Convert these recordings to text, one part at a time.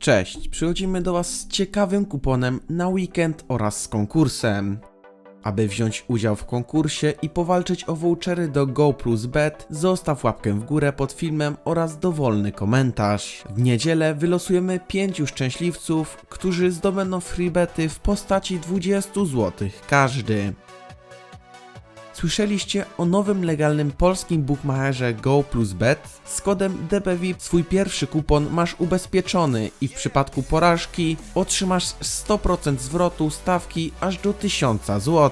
Cześć, przychodzimy do Was z ciekawym kuponem na weekend oraz z konkursem. Aby wziąć udział w konkursie i powalczyć o vouchery do Go Plus Bet, zostaw łapkę w górę pod filmem oraz dowolny komentarz. W niedzielę wylosujemy 5 szczęśliwców, którzy zdobędą freebety w postaci 20 zł każdy. Słyszeliście o nowym legalnym polskim bookmacherze Go Plus Bet? Z kodem DBVIP swój pierwszy kupon masz ubezpieczony i w przypadku porażki otrzymasz 100% zwrotu stawki aż do 1000 zł.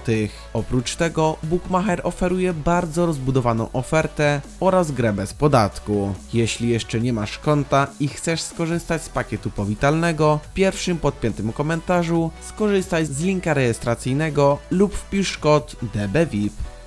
Oprócz tego bookmacher oferuje bardzo rozbudowaną ofertę oraz grę bez podatku. Jeśli jeszcze nie masz konta i chcesz skorzystać z pakietu powitalnego, w pierwszym podpiętym komentarzu skorzystaj z linka rejestracyjnego lub wpisz kod DBVIP.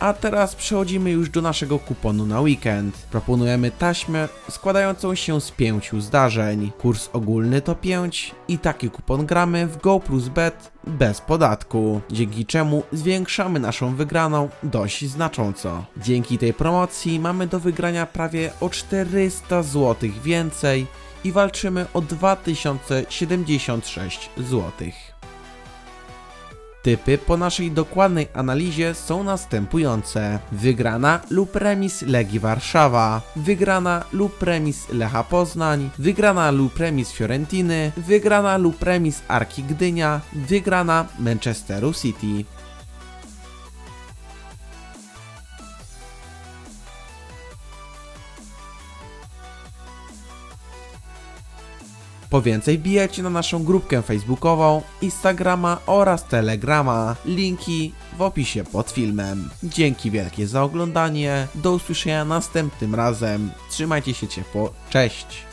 A teraz przechodzimy już do naszego kuponu na weekend. Proponujemy taśmę składającą się z pięciu zdarzeń. Kurs ogólny to 5 i taki kupon gramy w Go Plus Bet bez podatku, dzięki czemu zwiększamy naszą wygraną dość znacząco. Dzięki tej promocji mamy do wygrania prawie o 400 zł więcej i walczymy o 2076 złotych. Typy po naszej dokładnej analizie są następujące: wygrana lub remis Legii Warszawa, wygrana lub remis Lecha Poznań, wygrana lub remis Fiorentiny, wygrana lub remis Arki Gdynia, wygrana Manchesteru City. Po więcej wbijajcie na naszą grupkę facebookową, Instagrama oraz Telegrama. Linki w opisie pod filmem. Dzięki wielkie za oglądanie. Do usłyszenia następnym razem. Trzymajcie się ciepło. Cześć!